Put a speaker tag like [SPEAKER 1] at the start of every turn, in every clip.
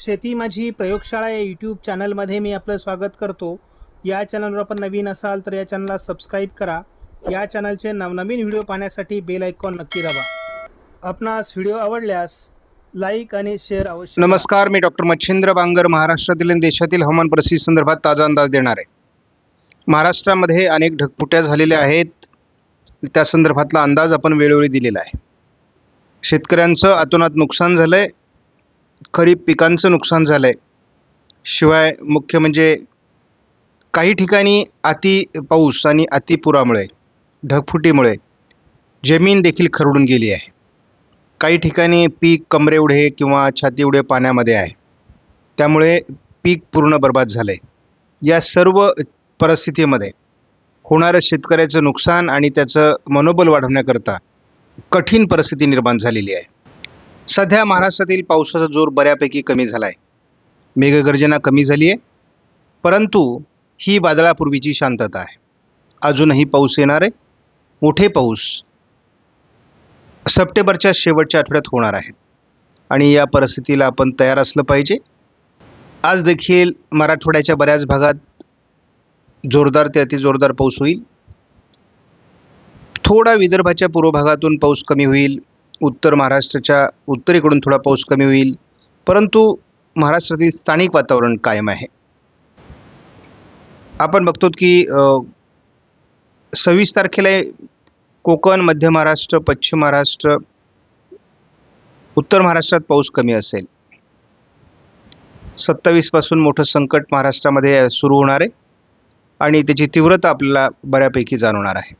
[SPEAKER 1] शेती माझी प्रयोगशाळा या यूट्यूब चॅनलमध्ये मी आपलं स्वागत करतो. या चॅनलवर आपण नवीन असाल तर या चॅनलला सबस्क्राईब करा. या चॅनलचे नवनवीन व्हिडिओ पाहण्यासाठी बेल आयकॉन नक्की दाबा. आपणास व्हिडिओ आवडल्यास लाईक आणि शेअर अवश्य
[SPEAKER 2] नमस्कार मी डॉक्टर मच्छिंद्र बांगर महाराष्ट्रातील आणि देशातील हवामान परिस्थिती संदर्भात ताजा अंदाज देणार आहे. महाराष्ट्रामध्ये अनेक ढगफुट्या झालेल्या आहेत. त्या संदर्भातला अंदाज आपण वेळोवेळी दिलेला आहे. शेतकऱ्यांचं अतोनात नुकसान झालं आहे खरीप पिकांचं नुकसान झालं आहे शिवाय मुख्य म्हणजे काही ठिकाणी अति पाऊस आणि अतिपुरामुळे ढगफुटीमुळे जमीन देखील खरडून गेली आहे. काही ठिकाणी पीक कमरेएवढे किंवा छातीएवढे पाण्यामध्ये आहे. त्यामुळे पीक पूर्ण बर्बाद झालं आहे या सर्व परिस्थितीमध्ये होणारं शेतकऱ्याचं नुकसान आणि त्याचं मनोबल वाढवण्याकरता कठीण परिस्थिती निर्माण झालेली आहे. सध्या महाराष्ट्रातील पावसाचा जोर बऱ्यापैकी कमी झाला आहे मेघगर्जना कमी झाली आहे परंतु ही वादळापूर्वीची शांतता आहे. अजूनही पाऊस येणार आहे. मोठे पाऊस सप्टेंबरच्या शेवटच्या आठवड्यात होणार आहेत. आणि या परिस्थितीला आपण तयार असलं पाहिजे. आज देखील मराठवाड्याच्या बऱ्याच भागात जोरदार ते अतिजोरदार पाऊस होईल. थोडा विदर्भाच्या पूर्व भागातून पाऊस कमी होईल. उत्तर महाराष्ट्राच्या उत्तरेकडून थोडा पाऊस कमी होईल. परंतु महाराष्ट्रातील स्थानिक वातावरण कायम आहे. आपण बघतो की सव्वीस तारखेला कोकण मध्य महाराष्ट्र पश्चिम महाराष्ट्र उत्तर महाराष्ट्रात पाऊस कमी असेल. सत्तावीसपासून मोठं संकट महाराष्ट्रामध्ये सुरू होणार आहे. आणि त्याची तीव्रता आपल्याला बऱ्यापैकी जाणवणार आहे.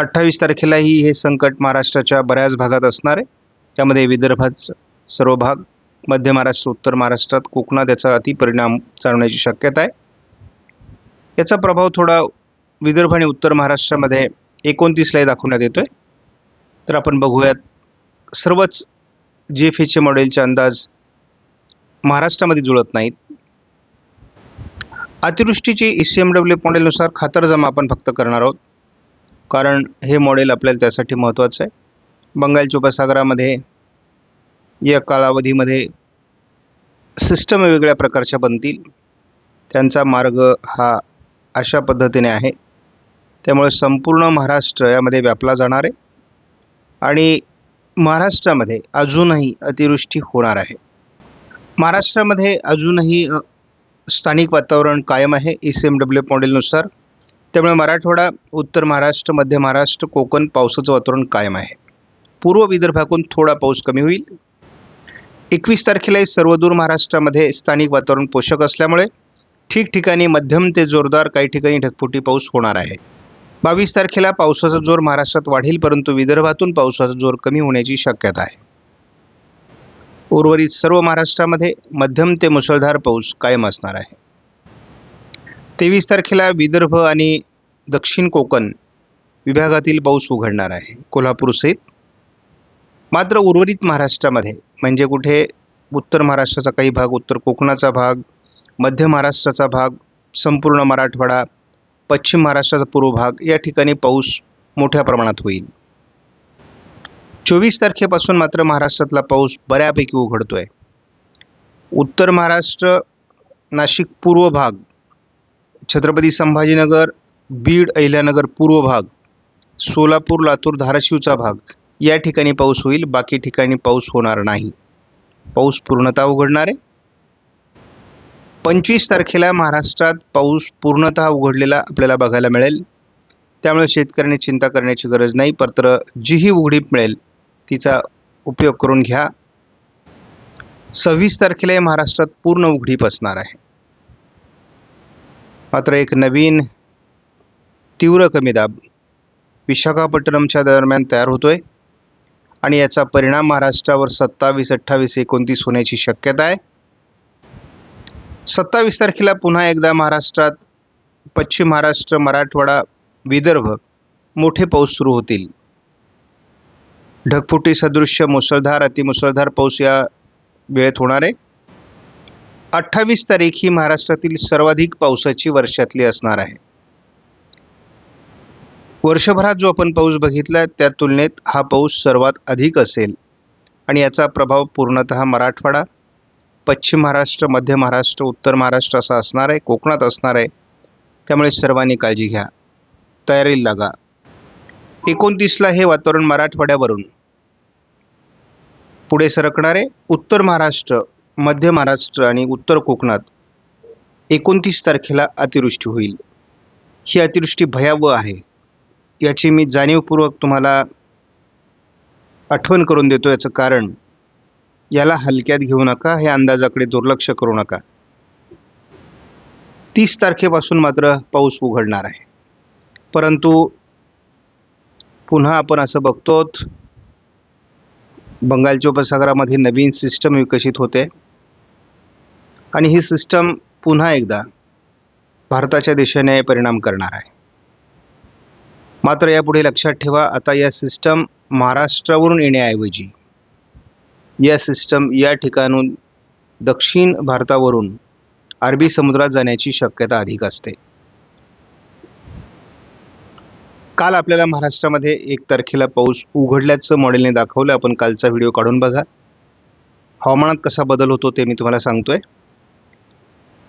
[SPEAKER 2] अठ्ठावीस तारखेलाही हे संकट महाराष्ट्राच्या बऱ्याच भागात असणार आहे. त्यामध्ये विदर्भात सर्व भाग मध्य महाराष्ट्र उत्तर महाराष्ट्रात कोकणात याचा अतिपरिणाम जाणवण्याची शक्यता आहे. याचा प्रभाव थोडा विदर्भ आणि उत्तर महाराष्ट्रामध्ये एकोणतीसलाही दाखवण्यात येतो आहे तर आपण बघूयात सर्वच जी एफ एचे मॉडेलचे अंदाज महाराष्ट्रामध्ये जुळत नाहीत. अतिवृष्टीची ई सी एम डब्ल्यू मॉडेलनुसार खातरजमा आपण फक्त करणार आहोत. कारण हे मॉडेल आपल्याला त्यासाठी महत्त्वाचं आहे. बंगालच्या उपसागरामध्ये या कालावधीमध्ये सिस्टम वेगळ्या प्रकारच्या बनतील. त्यांचा मार्ग हा अशा पद्धतीने आहे. त्यामुळे संपूर्ण महाराष्ट्र यामध्ये व्यापला जाणार आहे. आणि महाराष्ट्रामध्ये अजूनही अतिवृष्टी होणार आहे. महाराष्ट्रामध्ये अजूनही स्थानिक वातावरण कायम आहे. ई सी एम डब्ल्यू मॉडेलनुसार त्यामुळे मराठवाडा उत्तर महाराष्ट्र मध्य महाराष्ट्र कोकण पावसाचं वातावरण कायम आहे. पूर्व विदर्भातून थोडा पाऊस कमी होईल. एकवीस तारखेलाही सर्वदूर महाराष्ट्रामध्ये स्थानिक वातावरण पोषक असल्यामुळे ठिकठिकाणी मध्यम ते जोरदार काही ठिकाणी ढगफुटी पाऊस होणार आहे. बावीस तारखेला पावसाचा जोर महाराष्ट्रात वाढेल परंतु विदर्भातून पावसाचा जोर कमी होण्याची शक्यता आहे. उर्वरित सर्व महाराष्ट्रामध्ये मध्यम ते मुसळधार पाऊस कायम असणार आहे. तेवीस तारखेला विदर्भ आणि दक्षिण कोकण विभागातील पाऊस उघडणार आहे. कोल्हापूरसहित मात्र उर्वरित महाराष्ट्रामध्ये म्हणजे कुठे उत्तर महाराष्ट्राचा काही भाग उत्तर कोकणाचा भाग मध्य महाराष्ट्राचा भाग संपूर्ण मराठवाडा पश्चिम महाराष्ट्राचा पूर्व भाग या ठिकाणी पाऊस मोठ्या प्रमाणात होईल. चोवीस तारखेपासून मात्र महाराष्ट्रातला पाऊस बऱ्यापैकी उघडतो आहे उत्तर महाराष्ट्र नाशिक पूर्व भाग छत्रपती संभाजीनगर बीड अहिल्यानगर पूर्व भाग सोलापूर लातूर धाराशिवचा भाग. या ठिकाणी पाऊस होईल बाकी ठिकाणी पाऊस होणार नाही. पाऊस पूर्णतः उघडणार आहे. पंचवीस तारखेला महाराष्ट्रात पाऊस पूर्णतः उघडलेला आपल्याला बघायला मिळेल. त्यामुळे शेतकऱ्यांनी चिंता करण्याची गरज नाही. परत्र जीही उघडीप मिळेल तिचा उपयोग करून घ्या. सव्वीस तारखेला महाराष्ट्रात पूर्ण उघडीप असणार आहे. मात्र एक नवीन तीव्र कमी दाब विशाखापट्टणमच्या दरम्यान तयार होतोय. आणि याचा परिणाम महाराष्ट्रावर सत्तावीस अठ्ठावीस एकोणतीस होण्याची शक्यता आहे. सत्तावीस तारखेला पुन्हा एकदा महाराष्ट्रात पश्चिम महाराष्ट्र मराठवाडा विदर्भ मोठे पाऊस सुरू होतील. ढगफुटी सदृश्य मुसळधार अतिमुसळधार पाऊस या वेळेत होणार आहे. अठ्ठावीस तारीख ही महाराष्ट्रातील सर्वाधिक पावसाची वर्षातली असणार आहे. वर्षभरात जो आपण पाऊस बघितला त्या तुलनेत हा पाऊस सर्वात अधिक असेल. आणि याचा प्रभाव पूर्णतः मराठवाडा पश्चिम महाराष्ट्र मध्य महाराष्ट्र उत्तर महाराष्ट्र असा असणार आहे कोकणात असणार आहे. त्यामुळे सर्वांनी काळजी घ्या. तयारीला लागा. एकोणतीसला हे वातावरण मराठवाड्यावरून पुढे सरकणारे उत्तर महाराष्ट्र मध्य महाराष्ट्र आणि उत्तर कोकणात एकोणतीस तारखेला अतिवृष्टी होईल. ही अतिवृष्टी भयावह आहे. याची मी जाणीवपूर्वक तुम्हाला आठवण करून देतो याचं कारण याला हलक्यात घेऊ नका हे अंदाजाकडे दुर्लक्ष करू नका. तीस तारखेपासून मात्र पाऊस उघडणार आहे. परंतु पुन्हा आपण असं बघतो बंगालच्या उपसागरामध्ये नवीन सिस्टम विकसित होते. आणि ही सिस्टम पुन्हा एकदा भारताच्या दिशेने परिणाम करणार आहे. मात्र यापुढे लक्षात ठेवा आता या सिस्टम महाराष्ट्रावरून येण्याऐवजी या सिस्टम या ठिकाणून दक्षिण भारतावरून अरबी समुद्रात जाण्याची शक्यता अधिक असते. काल आपल्याला महाराष्ट्रामध्ये एक तारखेला पाऊस उघडल्याचं मॉडेलने दाखवलं. आपण कालचा व्हिडिओ काढून बघा. हवामानात कसा बदल होतो ते मी तुम्हाला सांगतोय.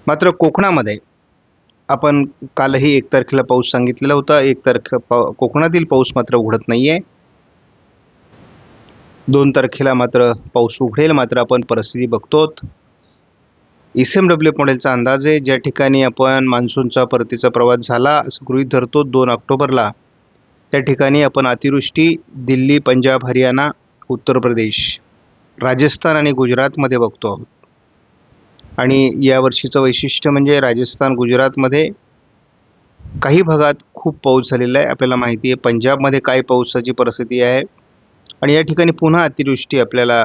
[SPEAKER 2] मात्र कोकणामध्ये आपण कालही एक तारखेला पाऊस सांगितलेला होता. एक तारखे पा कोकणातील पाऊस मात्र उघडत नाही आहे दोन तारखेला मात्र पाऊस उघडेल. मात्र आपण परिस्थिती बघतो एस एम डब्ल्यू मॉडेलचा अंदाज आहे. ज्या ठिकाणी आपण मान्सूनचा परतीचा प्रवास झाला असं गृहीत धरतो दोन ऑक्टोबरला. त्या ठिकाणी आपण अतिवृष्टी दिल्ली पंजाब हरियाणा उत्तर प्रदेश राजस्थान आणि गुजरातमध्ये बघतो आहोत. आणि यावर्षीचं वैशिष्ट्य म्हणजे राजस्थान गुजरातमध्ये काही भागात खूप पाऊस झालेला आहे. आपल्याला माहिती आहे पंजाबमध्ये काय पावसाची परिस्थिती आहे आणि या ठिकाणी पुन्हा अतिवृष्टी आपल्याला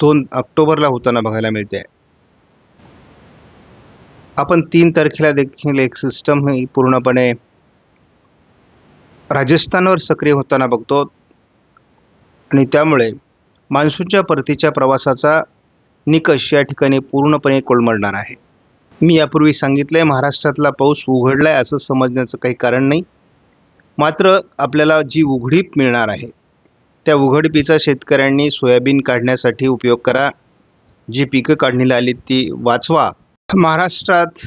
[SPEAKER 2] दोन ऑक्टोबरला होताना बघायला मिळते. आहे आपण तीन तारखेला देखील एक सिस्टम ही पूर्णपणे राजस्थानवर सक्रिय होताना बघतो. आणि त्यामुळे मान्सूनच्या परतीच्या प्रवासाचा निकष या ठिकाणी पूर्णपणे कोलमडणार आहे. मी यापूर्वी सांगितलं आहे महाराष्ट्रातला पाऊस उघडला आहे असं समजण्याचं काही कारण नाही. मात्र आपल्याला जी उघडीप मिळणार आहे त्या उघडपीचा शेतकऱ्यांनी सोयाबीन काढण्यासाठी उपयोग करा. जी पिकं काढणीला आली ती वाचवा. महाराष्ट्रात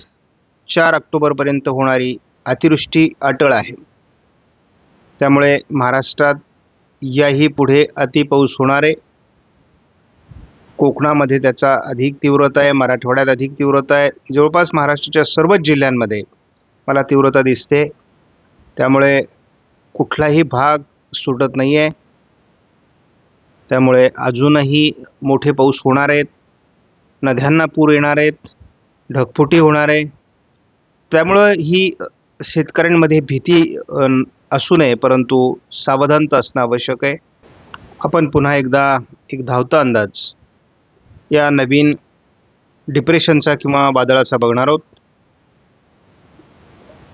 [SPEAKER 2] चार ऑक्टोबरपर्यंत होणारी अतिवृष्टी अटळ आहे. त्यामुळे महाराष्ट्रात याही पुढे अतिपाऊस होणार आहे कोकणामध्ये त्याचा अधिक तीव्रता आहे मराठवाड्यात अधिक तीव्रता आहे. जवळपास महाराष्ट्राच्या सर्वच जिल्ह्यांमध्ये मला तीव्रता दिसते. त्यामुळे कुठलाही भाग सुटत नाही आहे त्यामुळे अजूनही मोठे पाऊस होणार आहेत. नद्यांना पूर येणार आहेत. ढगफुटी होणार आहे. त्यामुळं ही शेतकऱ्यांमध्ये भीती असू नये परंतु सावधानता असणं आवश्यक आहे. आपण पुन्हा एकदा एक धावता अंदाज. या नवीन डिप्रेशनचा किंवा वादळाचा बघणार आहोत.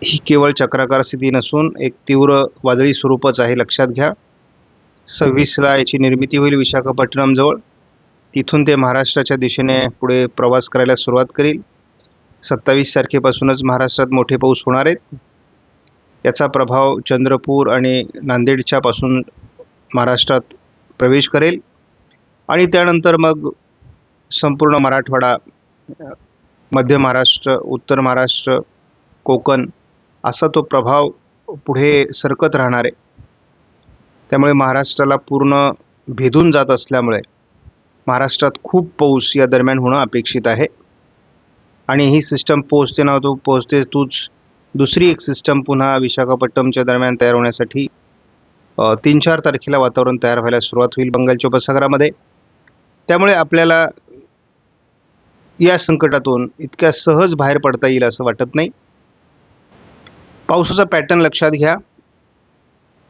[SPEAKER 2] ही केवळ चक्राकार स्थिती नसून एक तीव्र वादळी स्वरूपच आहे लक्षात घ्या. सव्वीसला याची निर्मिती होईल विशाखापट्टणमजवळ तिथून ते महाराष्ट्राच्या दिशेने पुढे प्रवास करायला सुरुवात करील. सत्तावीस तारखेपासूनच महाराष्ट्रात मोठे पाऊस होणार आहेत. याचा प्रभाव चंद्रपूर आणि नांदेडच्या पासून महाराष्ट्रात प्रवेश करेल. आणि त्यानंतर मग संपूर्ण मराठवाडा मध्य महाराष्ट्र उत्तर महाराष्ट्र कोकण असा तो प्रभाव पुढे सरकत राहणार आहे. त्यामुळे महाराष्ट्राला पूर्ण भेदून जात असल्यामुळे महाराष्ट्रात खूप पाऊस या दरम्यान होणं अपेक्षित आहे. आणि ही सिस्टम पोहोचते ना तू पोहोचते तूच दुसरी एक सिस्टम पुन्हा विशाखापट्टणमच्या दरम्यान तयार होण्यासाठी तीन चार तारखेला वातावरण तयार व्हायला सुरुवात होईल बंगालच्या उपसागरामध्ये. त्यामुळे आपल्याला या संकटातून इतक्या सहज बाहेर पडता येईल असं वाटत नाही. पावसाचा पॅटर्न लक्षात घ्या.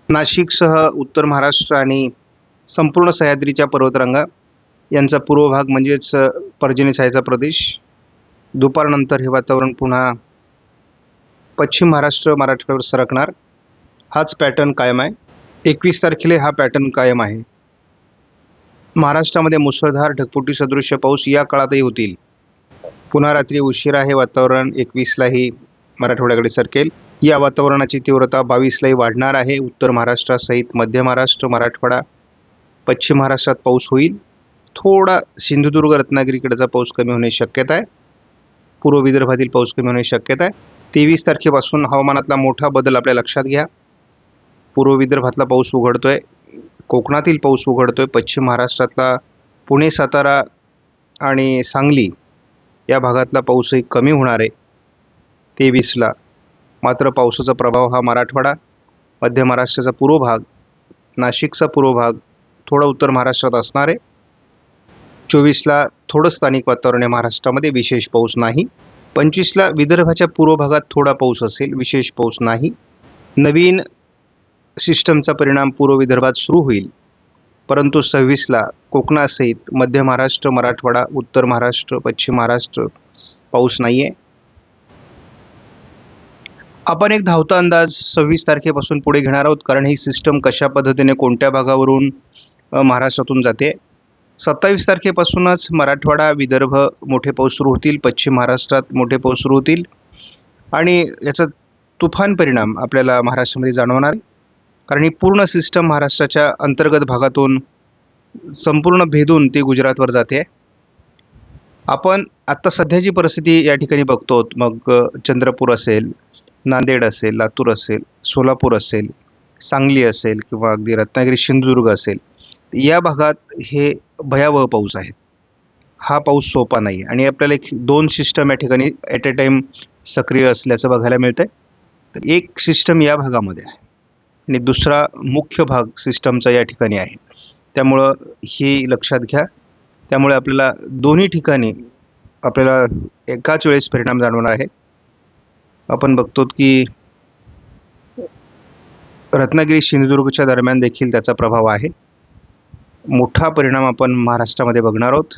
[SPEAKER 2] नाशिकसह उत्तर महाराष्ट्र आणि संपूर्ण सह्याद्रीच्या पर्वतरांगा यांचा पूर्व भाग म्हणजेच अ, पर्जनी प्रदेश. दुपारनंतर हे वातावरण पुन्हा पश्चिम महाराष्ट्र मराठवाड्यावर सरकणार. हाच पॅटर्न कायम आहे. एकवीस तारखेला हा पॅटर्न कायम आहे. महाराष्ट्रामध्ये मुसळधार ढगफुटी सदृश्य पाऊस या काळातही होतील. पुन्हा रात्री उशिरा हे वातावरण एकवीसलाही मराठवाड्याकडे सरकेल. या वातावरणाची तीव्रता बावीसलाही वाढणार आहे. उत्तर महाराष्ट्रासहित मध्य महाराष्ट्र मराठवाडा पश्चिम महाराष्ट्रात पाऊस होईल. थोडा सिंधुदुर्ग रत्नागिरीकडचा पाऊस कमी होण्याची शक्यता आहे. पूर्व विदर्भातील पाऊस कमी होण्याची शक्यता आहे. तेवीस तारखेपासून हवामानातला मोठा बदल आपल्या लक्षात घ्या. पूर्व विदर्भातला पाऊस उघडतोय. कोकणातील पाऊस उघडतोय. पश्चिम महाराष्ट्रातला पुणे सातारा आणि सांगली या भागातला पाऊसही कमी होणार आहे. तेवीसला मात्र पावसाचा प्रभाव हा मराठवाडा मध्य महाराष्ट्राचा पूर्व भाग नाशिकचा पूर्व भाग थोडा उत्तर महाराष्ट्रात असणार आहे. चोवीसला थोडं स्थानिक वातावरण आहे. महाराष्ट्रामध्ये विशेष पाऊस नाही. पंचवीसला विदर्भाच्या पूर्व भागात थोडा पाऊस असेल विशेष पाऊस नाही. नवीन सिस्टमचा परिणाम पूर्व विदर्भात सुरू होईल. परंतु सव्वीसला कोकणासहित मध्य महाराष्ट्र मराठवाडा उत्तर महाराष्ट्र पश्चिम महाराष्ट्र पाऊस नाही आहे आपण एक धावता अंदाज सव्वीस तारखेपासून पुढे घेणार आहोत कारण ही सिस्टम कशा पद्धतीने कोणत्या भागावरून महाराष्ट्रातून जाते सत्तावीस तारखेपासूनच मराठवाडा विदर्भ मोठे पाऊस सुरू होतील पश्चिम महाराष्ट्रात मोठे पाऊस सुरू होतील. आणि याचा तुफान परिणाम आपल्याला महाराष्ट्रामध्ये जाणवणार कारण ही पूर्ण सिस्टम महाराष्ट्राच्या अंतर्गत भागातून संपूर्ण भेदून ती गुजरातवर जाते. आपण आत्ता सध्याची परिस्थिती या ठिकाणी बघतो मग चंद्रपूर असेल नांदेड असेल लातूर असेल सोलापूर असेल सांगली असेल किंवा अगदी रत्नागिरी सिंधुदुर्ग असेल या भागात हे भयावह पाऊस आहे. हा पाऊस सोपा नाही आणि आपल्याला एक दोन सिस्टम या ठिकाणी ॲट अ टाईम सक्रिय असल्याचं बघायला मिळतं आहे तर एक सिस्टम या भागामध्ये आहे आणि दुसरा मुख्य भाग सिस्टमचा या ठिकाणी आहे. त्यामुळं हे लक्षात घ्या. त्यामुळे आपल्याला दोन्ही ठिकाणी आपल्याला एकाच वेळेस परिणाम जाणवणार आहे. आपण बघतो की रत्नागिरी सिंधुदुर्गच्या दरम्यान देखील त्याचा प्रभाव आहे. मोठा परिणाम आपण महाराष्ट्रामध्ये बघणार आहोत.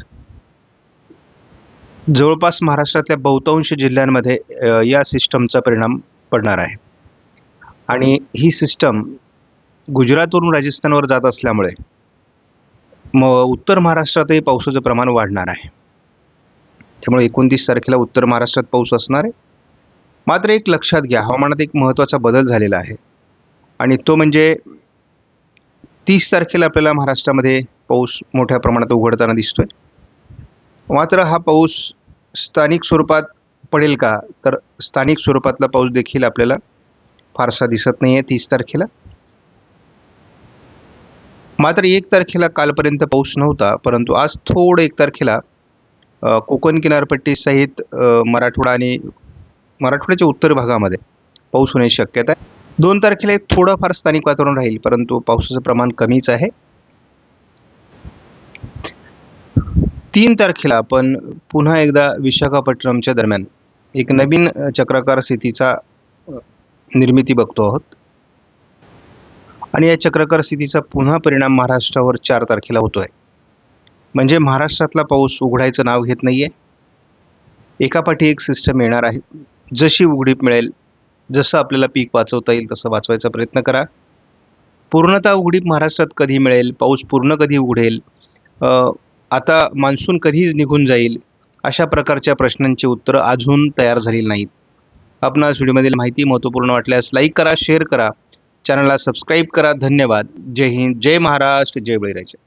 [SPEAKER 2] जवळपास महाराष्ट्रातल्या बहुतांश जिल्ह्यांमध्ये या सिस्टमचा परिणाम पडणार आहे. आणि ही सिस्टम गुजरातवरून राजस्थानवर जात असल्यामुळे मग उत्तर महाराष्ट्रातही पावसाचं प्रमाण वाढणार आहे. त्यामुळे एकोणतीस तारखेला उत्तर महाराष्ट्रात पाऊस असणार आहे. मात्र एक लक्षात घ्या हवामानात एक महत्त्वाचा बदल झालेला आहे. आणि तो म्हणजे तीस तारखेला आपल्याला महाराष्ट्रामध्ये पाऊस मोठ्या प्रमाणात उघडताना दिसतोय. मात्र हा पाऊस स्थानिक स्वरूपात पडेल का? तर स्थानिक स्वरूपातला पाऊस देखील आपल्याला फारसा दिसत नाही आहे तीस तारखेला. मात्र एक तारखेला कालपर्यंत पाऊस नव्हता परंतु आज थोडं एक तारखेला कोकण किनारपट्टीसहित मराठवाडा आणि मराठवाड्याच्या उत्तर भागामध्ये पाऊस होण्याची शक्यता आहे. दोन तारखेला एक थोडंफार स्थानिक वातावरण राहील परंतु पावसाचं प्रमाण कमीच आहे. तीन तारखेला आपण पुन्हा एकदा विशाखापट्टणमच्या दरम्यान एक नवीन चक्राकार स्थितीचा निर्मिती बघतो आहोत. आणि या चक्राकार स्थितीचा पुन्हा परिणाम महाराष्ट्रावर चार तारखेला होतो आहे म्हणजे महाराष्ट्रातला पाऊस उघडायचं नाव घेत नाही आहे एकापाठी एक सिस्टम येणार आहे. जशी उघडीप मिळेल जसं आपल्याला पीक वाचवता येईल तसं वाचवायचा प्रयत्न करा. पूर्णतः उघडीप महाराष्ट्रात कधी मिळेल? पाऊस पूर्ण कधी उघडेल? आता मान्सून कधी निघून जाईल? अशा प्रकारच्या प्रश्नांची उत्तरं अजून तयार झालेली नाहीत. आपणास व्हिडिओमधील माहिती महत्त्वपूर्ण वाटल्यास लाईक करा शेअर करा. चॅनलला सबस्क्राईब करा. धन्यवाद. जय हिंद. जय महाराष्ट्र. जय बळीराजा.